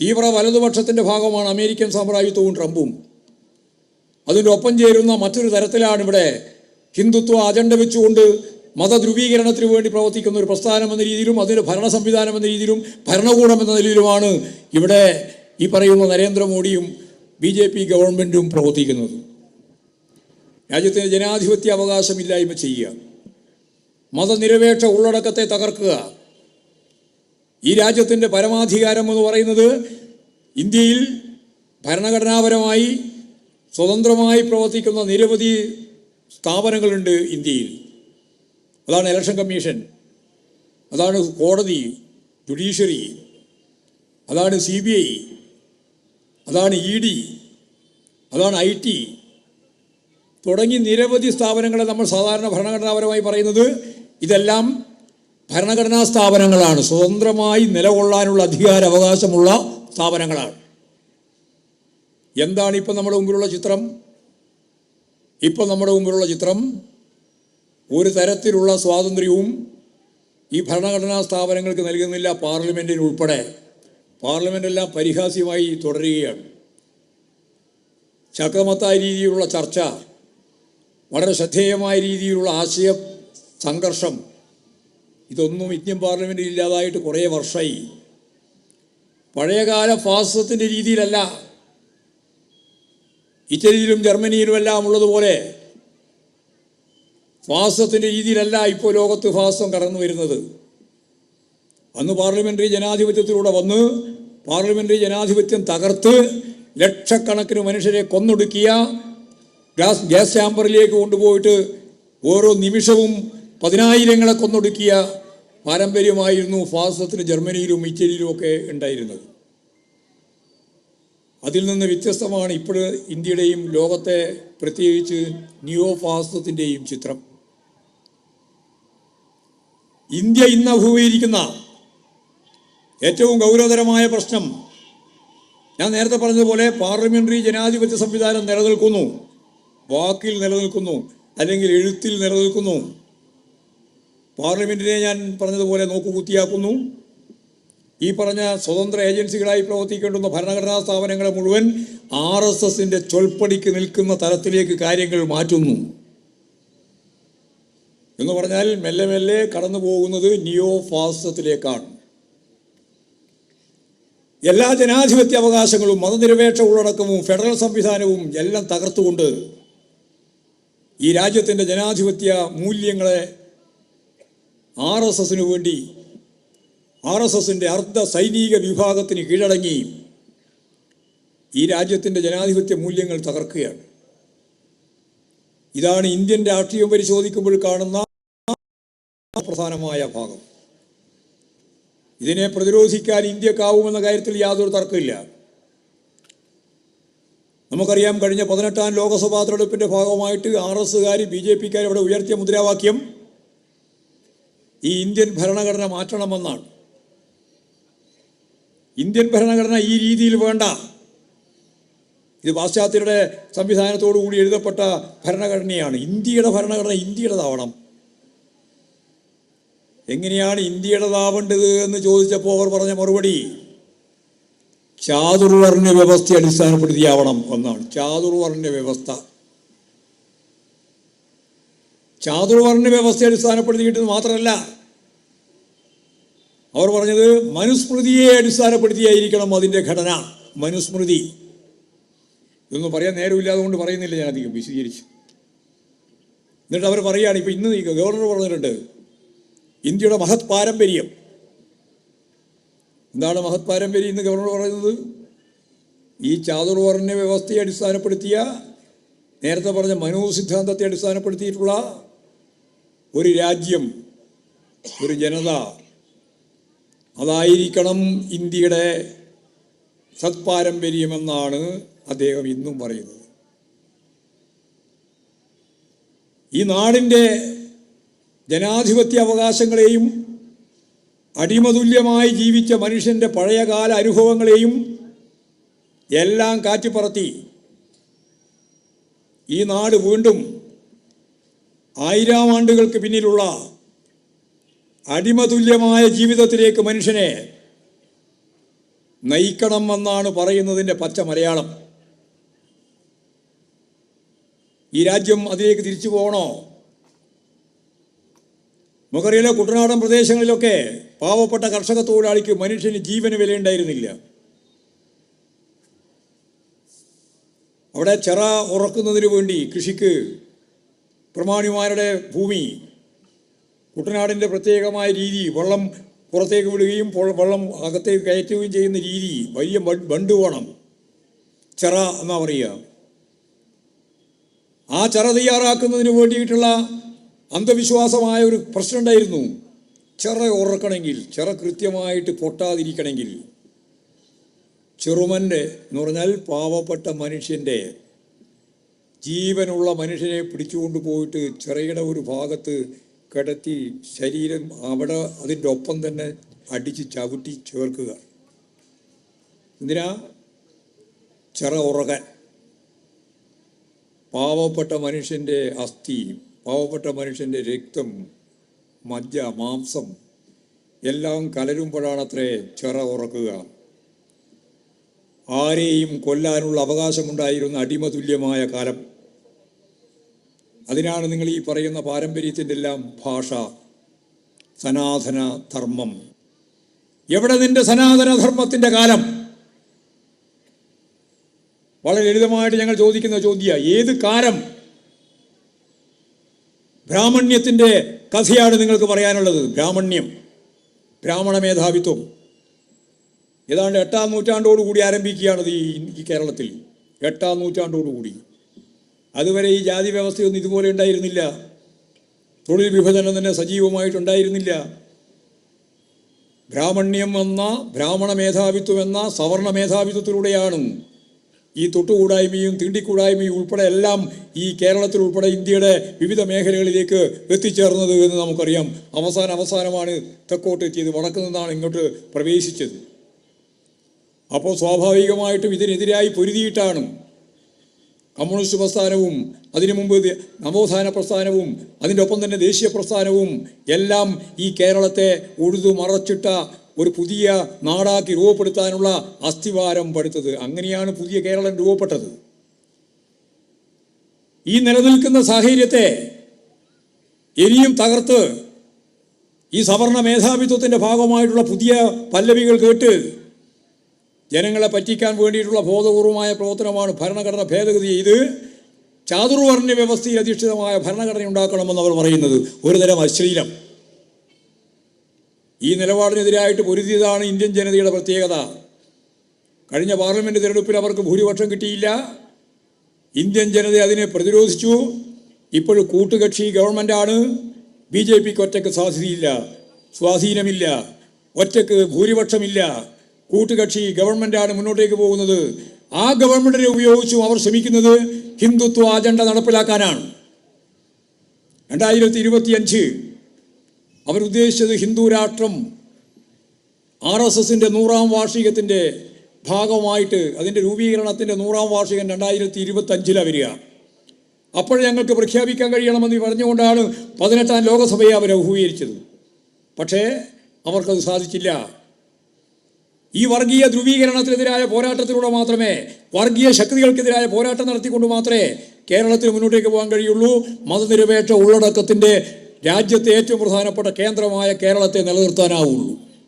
തീവ്ര വലതുപക്ഷത്തിന്റെ ഭാഗമാണ് അമേരിക്കൻ സാമ്രാജ്യത്വവും ട്രംപും. അതിന്റെ ഒപ്പം ചേരുന്ന മറ്റൊരു തരത്തിലാണ് ഇവിടെ ഹിന്ദുത്വ അജണ്ട വെച്ചുകൊണ്ട് മതധ്രുവീകരണത്തിന് വേണ്ടി പ്രവർത്തിക്കുന്ന ഒരു പ്രസ്ഥാനം എന്ന രീതിയിലും അതിന്റെ ഭരണ സംവിധാനം എന്ന രീതിയിലും ഭരണകൂടം എന്ന നിലയിലുമാണ് ഇവിടെ ഈ പറയുന്ന നരേന്ദ്രമോദിയും ബി ജെ പി ഗവൺമെന്റും പ്രവർത്തിക്കുന്നത്. രാജ്യത്തിന് ജനാധിപത്യ അവകാശമില്ലായ്മ ചെയ്യുക. മതനിരപേക്ഷ ഉള്ളടക്കത്തെ തകർക്കുക. ഈ രാജ്യത്തിന്റെ പരമാധികാരം എന്ന് പറയുന്നത് ഇന്ത്യയിൽ ഭരണഘടനാപരമായി സ്വതന്ത്രമായി പ്രവർത്തിക്കുന്ന നിരവധി സ്ഥാപനങ്ങളുണ്ട് ഇന്ത്യയിൽ. അതാണ് ഇലക്ഷൻ കമ്മീഷൻ. അതാണ് കോടതി ജുഡീഷ്യറി അതാണ് സി ബി ഐ അതാണ് ഇ ഡി അതാണ് ഐ ടി. തുടങ്ങി നിരവധി സ്ഥാപനങ്ങളെ നമ്മൾ സാധാരണ ഭരണഘടനാപരമായി പറയുന്നത് ഇതെല്ലാം ഭരണഘടനാ സ്ഥാപനങ്ങളാണ്. സ്വതന്ത്രമായി നിലകൊള്ളാനുള്ള അധികാര അവകാശമുള്ള സ്ഥാപനങ്ങളാണ്. എന്താണ് ഇപ്പം നമ്മുടെ മുമ്പിലുള്ള ചിത്രം? ഇപ്പം നമ്മുടെ മുമ്പിലുള്ള ചിത്രം ഒരു തരത്തിലുള്ള സ്വാതന്ത്ര്യവും ഈ ഭരണഘടനാ സ്ഥാപനങ്ങൾക്ക് നൽകുന്നില്ല പാർലമെന്റിന് ഉൾപ്പെടെ. പാർലമെന്റെല്ലാം പരിഹാസ്യമായി തുടരുകയാണ്. ശക്തമത്തായ രീതിയിലുള്ള ചർച്ച വളരെ ശ്രദ്ധേയമായ രീതിയിലുള്ള ആശയ സംഘർഷം ഇതൊന്നും ഇന്ത്യൻ പാർലമെന്റിൽ ഇല്ലാതായിട്ട് കുറേ വർഷമായി പഴയകാല ഫാസിസത്തിന്റെ രീതിയിലല്ല. ഇറ്റലിയിലും ജർമ്മനിയിലുമെല്ലാം ഉള്ളതുപോലെ ഫാസത്തിന്റെ രീതിയിലല്ല ഇപ്പോൾ ലോകത്ത് ഫാസം കടന്നു വരുന്നത്. അന്ന് പാർലമെന്ററി ജനാധിപത്യത്തിലൂടെ വന്ന് പാർലമെന്ററി ജനാധിപത്യം തകർത്ത് ലക്ഷക്കണക്കിന് മനുഷ്യരെ കൊന്നൊടുക്കിയ ഗ്യാസ് ഗ്യാസ് ചാമ്പറിലേക്ക് കൊണ്ടുപോയിട്ട് ഓരോ നിമിഷവും പതിനായിരങ്ങളെ കൊന്നൊടുക്കിയ പാരമ്പര്യമായിരുന്നു ഫാസത്തിന് ജർമ്മനിയിലും ഇറ്റലിയിലും ഒക്കെ ഉണ്ടായിരുന്നത്. അതിൽ നിന്ന് വ്യത്യസ്തമാണ് ഇപ്പോൾ ഇന്ത്യയുടെയും ലോകത്തെ പ്രത്യേകിച്ച് നിയോ ഫാസത്തിന്റെയും ചിത്രം. ഇന്ത്യ ഇന്ന് അഭിമുഖീകരിക്കുന്ന ഏറ്റവും ഗൗരവതരമായ പ്രശ്നം ഞാൻ നേരത്തെ പറഞ്ഞതുപോലെ പാർലമെന്ററി ജനാധിപത്യ സംവിധാനം നിലനിൽക്കുന്നു വാക്കിൽ നിലനിൽക്കുന്നു അല്ലെങ്കിൽ എഴുത്തിൽ നിലനിൽക്കുന്നു പാർലമെന്റിനെ ഞാൻ പറഞ്ഞതുപോലെ നോക്കുകുത്തിയാക്കുന്നു ഈ പറഞ്ഞ സ്വതന്ത്ര ഏജൻസികളായി പ്രവർത്തിക്കേണ്ടുന്ന ഭരണഘടനാ സ്ഥാപനങ്ങളെ മുഴുവൻ ആർ എസ് എസിന്റെ ചൊൽപ്പടിക്ക് നിൽക്കുന്ന തലത്തിലേക്ക് കാര്യങ്ങൾ മാറ്റുന്നു. എന്ന് പറഞ്ഞാൽ മെല്ലെ മെല്ലെ കടന്നു പോകുന്നത് നിയോ ഫാസിസത്തിലേക്കാണ് എല്ലാ ജനാധിപത്യ അവകാശങ്ങളും മതനിരപേക്ഷ ഉള്ളടക്കവും ഫെഡറൽ സംവിധാനവും എല്ലാം തകർത്തുകൊണ്ട് ഈ രാജ്യത്തിന്റെ ജനാധിപത്യ മൂല്യങ്ങളെ ആർ എസ് എസിന് വേണ്ടി ആർ എസ് എസിന്റെ അർദ്ധ സൈനിക വിഭാഗത്തിന് കീഴടങ്ങി ഈ രാജ്യത്തിന്റെ ജനാധിപത്യ മൂല്യങ്ങൾ തകർക്കുകയാണ്. ഇതാണ് ഇന്ത്യൻ രാഷ്ട്രീയം പരിശോധിക്കുമ്പോൾ കാണുന്ന പ്രധാനമായ ഭാഗം. ഇതിനെ പ്രതിരോധിക്കാൻ ഇന്ത്യക്കാവുമെന്ന കാര്യത്തിൽ യാതൊരു തർക്കമില്ല. നമുക്കറിയാം കഴിഞ്ഞ പതിനെട്ടാം ലോക്സഭാ തെരഞ്ഞെടുപ്പിന്റെ ഭാഗമായിട്ട് ആർ എസ്സുകാർ ബി ജെ പിക്കാർ ഇവിടെ ഉയർത്തിയ മുദ്രാവാക്യം ഈ ഇന്ത്യൻ ഭരണഘടന മാറ്റണമെന്നാണ് ഇന്ത്യൻ ഭരണഘടന ഈ രീതിയിൽ വേണ്ട. ഇത് പാശ്ചാത്യരുടെ സംവിധാനത്തോടു കൂടി എഴുതപ്പെട്ട ഭരണഘടനയാണ്. ഇന്ത്യയുടെ ഭരണഘടന ഇന്ത്യയുടേതാവണം. എങ്ങനെയാണ് ഇന്ത്യയുടേതാവേണ്ടത് എന്ന് ചോദിച്ചപ്പോൾ അവർ പറഞ്ഞ മറുപടി ചാതുർവർണ വ്യവസ്ഥയെ അടിസ്ഥാനപ്പെടുത്തിയാവണം എന്നാണ്. ചാതുർവർണ വ്യവസ്ഥ. ചാതുർവർണ വ്യവസ്ഥയെ അടിസ്ഥാനപ്പെടുത്തിയിട്ട് മാത്രമല്ല അവർ പറഞ്ഞത് മനുസ്മൃതിയെ അടിസ്ഥാനപ്പെടുത്തിയായിരിക്കണം അതിന്റെ ഘടന മനുസ്മൃതി. ഇതൊന്നും പറയാൻ നേരമില്ലാതെ കൊണ്ട് പറയുന്നില്ല ഞാൻ അധികം വിശദീകരിച്ച്. എന്നിട്ട് അവർ പറയുകയാണ് ഇപ്പം ഇന്ന് ഗവർണർ പറഞ്ഞിട്ടുണ്ട് ഇന്ത്യയുടെ മഹത് പാരമ്പര്യം എന്താണ് മഹത് പാരമ്പര്യം ഇന്ന് ഗവർണർ പറയുന്നത്? ഈ ചാതുർവർണ വ്യവസ്ഥയെ അടിസ്ഥാനപ്പെടുത്തിയ നേരത്തെ പറഞ്ഞ മനോ സിദ്ധാന്തത്തെ അടിസ്ഥാനപ്പെടുത്തിയിട്ടുള്ള ഒരു രാജ്യം ഒരു ജനത അതായിരിക്കണം ഇന്ത്യയുടെ സത്പാരമ്പര്യമെന്നാണ് അദ്ദേഹം ഇന്നും പറയുന്നത്. ഈ നാടിന്റെ ജനാധിപത്യ അവകാശങ്ങളെയും അടിമതുല്യമായി ജീവിച്ച മനുഷ്യന്റെ പഴയകാല അനുഭവങ്ങളെയും എല്ലാം കാറ്റിപ്പറത്തി ഈ നാട് വീണ്ടും ആയിരം ആണ്ടുകൾക്ക് പിന്നിലുള്ള അടിമതുല്യമായ ജീവിതത്തിലേക്ക് മനുഷ്യനെ നയിക്കണം എന്നാണ് പറയുന്നതിന്റെ പച്ച മലയാളം. ഈ രാജ്യം അതിലേക്ക് തിരിച്ചു പോകണോ? മുഖറിയിലെ കുട്ടനാടൻ പ്രദേശങ്ങളിലൊക്കെ പാവപ്പെട്ട കർഷക തൊഴിലാളിക്ക് മനുഷ്യന് ജീവന് വിലയുണ്ടായിരുന്നില്ല. അവിടെ ചെറ ഉറക്കുന്നതിന് വേണ്ടി കൃഷിക്ക് പ്രമാണിമാരുടെ ഭൂമി കുട്ടനാടിന്റെ പ്രത്യേകമായ രീതി വെള്ളം പുറത്തേക്ക് വിടുകയും വെള്ളം അകത്തേക്ക് കയറ്റുകയും ചെയ്യുന്ന രീതി വലിയ ബണ്ട് വേണം ചെറ എന്നാ പറയുക. ആ ചെറ തയ്യാറാക്കുന്നതിന് വേണ്ടിയിട്ടുള്ള അന്ധവിശ്വാസമായ ഒരു പ്രശ്നം ഉണ്ടായിരുന്നു. ചിറ ഉറക്കണമെങ്കിൽ ചിറ കൃത്യമായിട്ട് പൊട്ടാതിരിക്കണമെങ്കിൽ ചെറുമന്റെ എന്ന് പറഞ്ഞാൽ പാവപ്പെട്ട മനുഷ്യന്റെ ജീവനുള്ള മനുഷ്യനെ പിടിച്ചുകൊണ്ട് പോയിട്ട് ചിറയുടെ ഒരു ഭാഗത്ത് കിടത്തി ശരീരം അവിടെ അതിന്റെ ഒപ്പം തന്നെ അടിച്ച് ചവിട്ടി ചേർക്കുക. എന്തിനാ? ചിറ ഉറകാൻ. പാവപ്പെട്ട മനുഷ്യന്റെ അസ്ഥി പാവപ്പെട്ട മനുഷ്യന്റെ രക്തം മജ്ജ മാംസം എല്ലാം കലരുമ്പോഴാണത്രേ ചിറ ഉറക്കുക. ആരെയും കൊല്ലാനുള്ള അവകാശമുണ്ടായിരുന്ന അടിമതുല്യമായ കാലം അതിനാണ് നിങ്ങൾ ഈ പറയുന്ന പാരമ്പര്യത്തിന്റെ എല്ലാം ഭാഷ സനാതന ധർമ്മം എവിടെ നിന്റെ സനാതന ധർമ്മത്തിന്റെ കാലം? വളരെ ലളിതമായിട്ട് ഞങ്ങൾ ചോദിക്കുന്ന ചോദ്യ ഏത് കാലം? ബ്രാഹ്മണ്യത്തിന്റെ കഥയാണ് നിങ്ങൾക്ക് പറയാനുള്ളത് ബ്രാഹ്മണ്യം ബ്രാഹ്മണ മേധാവിത്വം. ഏതാണ്ട് എട്ടാം നൂറ്റാണ്ടോടുകൂടി ആരംഭിക്കുകയാണത് ഈ കേരളത്തിൽ. എട്ടാം നൂറ്റാണ്ടോടുകൂടി. അതുവരെ ഈ ജാതി വ്യവസ്ഥയൊന്നും ഇതുപോലെ ഉണ്ടായിരുന്നില്ല. തൊഴിൽ വിഭജനം തന്നെ സജീവമായിട്ടുണ്ടായിരുന്നില്ല. ബ്രാഹ്മണ്യം എന്ന ബ്രാഹ്മണ മേധാവിത്വം എന്ന സവർണ മേധാവിത്വത്തിലൂടെയാണ് ഈ തൊട്ടുകൂടായ്മയും തീണ്ടിക്കൂടായ്മയും ഉൾപ്പെടെ എല്ലാം ഈ കേരളത്തിൽ ഉൾപ്പെടെ ഇന്ത്യയുടെ വിവിധ മേഖലകളിലേക്ക് എത്തിച്ചേർന്നത് എന്ന് നമുക്കറിയാം. അവസാന അവസാനമാണ് തെക്കോട്ട് എത്തിയത് വടക്കു നിന്നാണ് ഇങ്ങോട്ട് പ്രവേശിച്ചത്. അപ്പോൾ സ്വാഭാവികമായിട്ടും ഇതിനെതിരായി പൊരുതിയിട്ടാണ് കമ്മ്യൂണിസ്റ്റ് പ്രസ്ഥാനവും അതിനു മുമ്പ് നവോത്ഥാന പ്രസ്ഥാനവും അതിന്റെ ഒപ്പം തന്നെ ദേശീയ പ്രസ്ഥാനവും എല്ലാം ഈ കേരളത്തെ ഉഴുതു മറച്ചിട്ട ഒരു പുതിയ നാടാക്കി രൂപപ്പെടുത്താനുള്ള അസ്ഥിവാരം പടുത്തത്. അങ്ങനെയാണ് പുതിയ കേരളം രൂപപ്പെട്ടത്. ഈ നിലനിൽക്കുന്ന സാഹചര്യത്തെ ഇനിയും തകർത്ത് ഈ സവർണ മേധാവിത്വത്തിന്റെ ഭാഗമായിട്ടുള്ള പുതിയ പല്ലവികൾ കേട്ട് ജനങ്ങളെ പറ്റിക്കാൻ വേണ്ടിയിട്ടുള്ള ബോധപൂർവമായ പ്രവർത്തനമാണ് ഭരണഘടന ഭേദഗതി ഇത് ചാതുർവർണ വ്യവസ്ഥയിൽ അധിഷ്ഠിതമായ ഭരണഘടന ഉണ്ടാക്കണമെന്ന് അവർ പറയുന്നത്. ഒരുതരം അശ്ലീലം. ഈ നിലപാടിനെതിരായിട്ട് പൊരുതിയതാണ് ഇന്ത്യൻ ജനതയുടെ പ്രത്യേകത. കഴിഞ്ഞ പാർലമെന്റ് തിരഞ്ഞെടുപ്പിൽ അവർക്ക് ഭൂരിപക്ഷം കിട്ടിയില്ല. ഇന്ത്യൻ ജനത അതിനെ പ്രതിരോധിച്ചു. ഇപ്പോൾ കൂട്ടുകക്ഷി ഗവൺമെന്റാണ് ബി ജെ പിക്ക് ഒറ്റയ്ക്ക് സ്വാധീനമില്ല. ഒറ്റയ്ക്ക് ഭൂരിപക്ഷമില്ല. കൂട്ടുകക്ഷി ഗവൺമെന്റാണ് മുന്നോട്ടേക്ക് പോകുന്നത്. ആ ഗവൺമെന്റിനെ ഉപയോഗിച്ചും അവർ ശ്രമിക്കുന്നത് ഹിന്ദുത്വ അജണ്ട നടപ്പിലാക്കാനാണ്. രണ്ടായിരത്തി ഇരുപത്തിയഞ്ച് അവരുദ്ദേശിച്ചത് ഹിന്ദു രാഷ്ട്രം ആർ എസ് എസിന്റെ നൂറാം വാർഷികത്തിന്റെ ഭാഗമായിട്ട് അതിന്റെ രൂപീകരണത്തിന്റെ നൂറാം വാർഷികം രണ്ടായിരത്തി ഇരുപത്തഞ്ചിലാണ് വരിക. അപ്പോൾ ഞങ്ങൾക്ക് പ്രഖ്യാപിക്കാൻ കഴിയണമെന്ന് പറഞ്ഞുകൊണ്ടാണ് പതിനെട്ടാം ലോകസഭയെ അവർ അഹൂകരിച്ചത് പക്ഷേ അവർക്കത് സാധിച്ചില്ല. ഈ വർഗീയ ധ്രുവീകരണത്തിനെതിരായ പോരാട്ടത്തിലൂടെ മാത്രമേ വർഗീയ ശക്തികൾക്കെതിരായ പോരാട്ടം നടത്തിക്കൊണ്ട് മാത്രമേ കേരളത്തിന് മുന്നോട്ടേക്ക് പോകാൻ കഴിയുള്ളൂ. മതനിരപേക്ഷ ഉള്ളടക്കത്തിന്റെ രാജ്യത്തെ ഏറ്റവും പ്രധാനപ്പെട്ട കേന്ദ്രമായ കേരളത്തെ നിലനിർത്താനാവുള്ളൂ.